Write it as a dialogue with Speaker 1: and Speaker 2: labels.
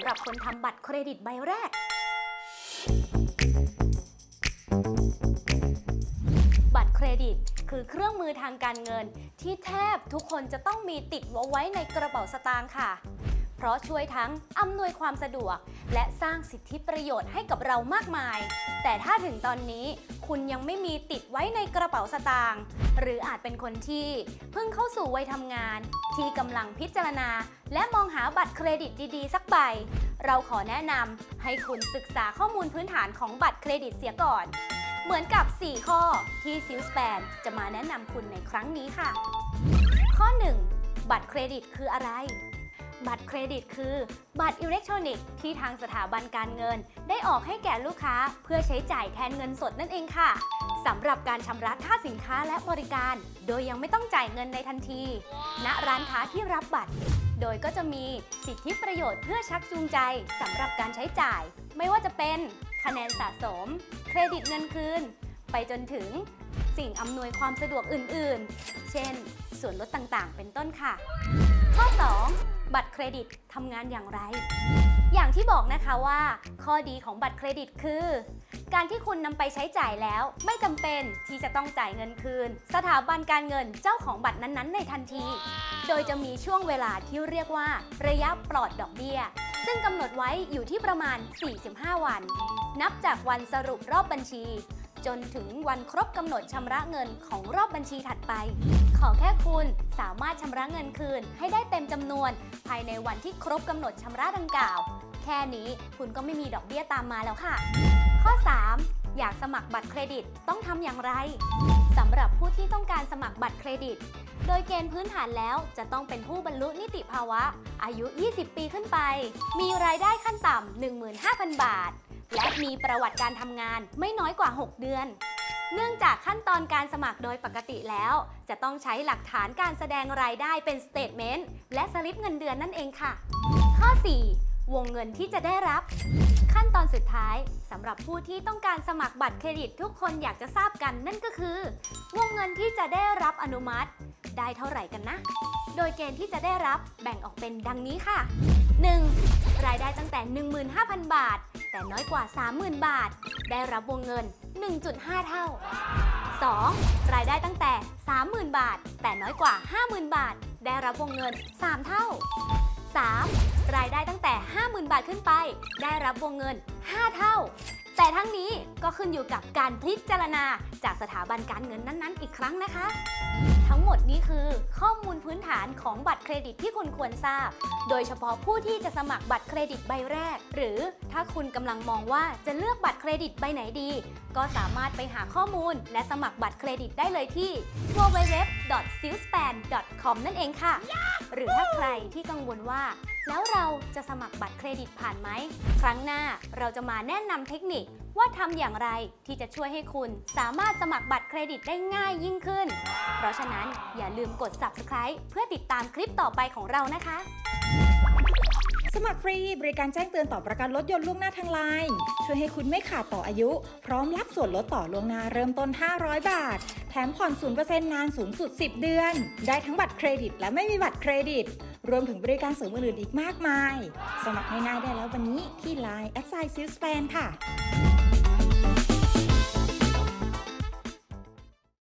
Speaker 1: ำหรับคนทำบัตรเครดิตใบแรก บัตรเครดิต คือเครื่องมือทางการเงิน ที่แทบทุกคนจะต้องมีติดไว้ในกระเป๋าสตางค์ค่ะ เพราะช่วยทั้งอำนวยความสะดวก และสร้างสิทธิประโยชน์ให้กับเรามากมาย แต่ถ้าถึงตอนนี้คุณยังไม่มีติดไว้ในกระเป๋าสตางค์หรืออาจเป็นคนที่ เพิ่งเข้าสู่วัยทำงาน ที่กำลังพิจารณา และมองหาบัตรเครดิตดีๆ สักใบ เราขอแนะนำให้คุณศึกษาข้อมูลพื้นฐานของบัตรเครดิตเสียก่อน เหมือนกับ 4 ข้อที่ซิลสแปนจะมาแนะนำคุณในครั้งนี้ค่ะ ข้อ 1 บัตรเครดิตคืออะไร บัตรเครดิตคือ บัตรอิเล็กทรอนิกส์ที่ทางสถาบันการเงิน ได้ออกให้แก่ลูกค้าเพื่อใช้จ่ายแทนเงินสดนั่นเองค่ะสำหรับการชำระค่าสินค้าและบริการ โดยยังไม่ต้องจ่ายเงินในทันที ณร้านค้าที่รับบัตร โดยก็จะมีสิทธิประโยชน์เพื่อชักจูงใจสำหรับการใช้จ่าย ไม่ว่าจะเป็น คะแนนสะสม เครดิตเงินคืน ไปจนถึงสิ่งอำนวยความสะดวกอื่น ๆ เช่น ส่วนลดต่าง ๆ เป็นต้นค่ะ ข้อ 2 บัตรเครดิตทำงานอย่างไร อย่างที่บอกนะคะว่า ข้อดีของบัตรเครดิตคือ การที่คุณนำไปใช้จ่ายแล้ว ไม่จำเป็นที่จะต้องจ่ายเงินคืน สถาบันการเงินเจ้าของบัตรนั้นๆ ในทันที โดยจะมีช่วงเวลาที่เรียกว่า ระยะปลอดดอกเบี้ย ซึ่งกำหนดไว้อยู่ที่ประมาณ 45 วัน นับจากวันสรุปรอบบัญชี จนถึงวันครบกำหนดชำระเงินของรอบบัญชีถัดไป ขอแค่คุณสามารถชำระเงินคืน ให้ได้เต็มจำนวน ภายในวันที่ครบกำหนดชำระดังกล่าว แค่นี้คุณก็ไม่มีดอกเบี้ยตามมาแล้วค่ะ ข้อ 3 อยากสมัครบัตรเครดิตต้องทำอย่างไรสำหรับผู้ที่ต้องการสมัครบัตรเครดิต โดยเกณฑ์พื้นฐานแล้วจะต้องเป็นผู้บรรลุนิติภาวะ อายุ 20 ปีขึ้นไป มีรายได้ขั้นต่ำ15,000 บาท และมีประวัติการทำงานไม่น้อยกว่า 6 เดือน เนื่องจากขั้นตอนการสมัครโดยปกติแล้ว จะต้องใช้หลักฐานการแสดงรายได้เป็นสเตทเมนต์และสลิปเงินเดือนนั่นเองค่ะ ข้อ 4 วงเงินที่จะได้รับ ขั้นตอนสุด รับผู้ที่ต้องการสมัครบัตรเครดิตทุกคนอยากจะทราบกันนั่นก็คือ วงเงินที่จะได้รับอนุมัติ ได้เท่าไหร่กันนะ โดยเกณฑ์ที่จะได้รับแบ่งออกเป็นดังนี้ค่ะ 1. รายได้ตั้งแต่ 15,000 บาท แต่น้อยกว่า 30,000 บาท ได้รับวงเงิน 1.5 เท่า 2. รายได้ตั้งแต่ 30,000 บาท แต่น้อยกว่า 50,000 บาท ได้รับวงเงิน 3 เท่า 3. รายได้ตั้งแต่ 50,000 บาทขึ้นไป ได้รับวงเงิน 5 เท่า แต่ทั้งนี้ก็ขึ้นอยู่กับการพิจารณาจากสถาบันการเงินนั้นๆ อีกครั้งนะคะ ทั้งหมดนี้คือข้อมูลพื้นฐานของบัตรเครดิตที่คุณควรทราบ โดยเฉพาะผู้ที่จะสมัครบัตรเครดิตใบแรก หรือถ้าคุณกำลังมองว่าจะเลือกบัตรเครดิตใบไหนดี ก็สามารถไปหาข้อมูล และสมัครบัตรเครดิตได้เลยที่ www.salespan.com นั่นเองค่ะ หรือถ้าใครที่กังวลว่าแล้วเราจะสมัครบัตรเครดิตผ่านไหม ครั้งหน้าเราจะมาแนะนำเทคนิคว่าทำอย่างไรที่จะช่วยให้คุณสามารถสมัครบัตรเครดิตได้ง่ายยิ่งขึ้น เพราะฉะนั้นอย่าลืมกด subscribe เพื่อติดตามคลิปต่อไปของเรานะคะ
Speaker 2: สมัครฟรีบริการแจ้งเตือนต่อประกันรถยนต์ล่วงหน้าทางไลน์ช่วยให้คุณไม่ขาดต่ออายุ พร้อมรับส่วนลดต่อล่วงหน้าเริ่มต้น 500 บาท แถมผ่อน 0%นานสูงสุด 10 เดือน ได้ทั้งบัตรเครดิต และไม่มีบัตรเครดิต รวมถึงบริการเสริมอื่นๆอีกมากมาย สมัครง่ายๆได้แล้ววันนี้ที่ Line แอดไซซิลสแปนค่ะ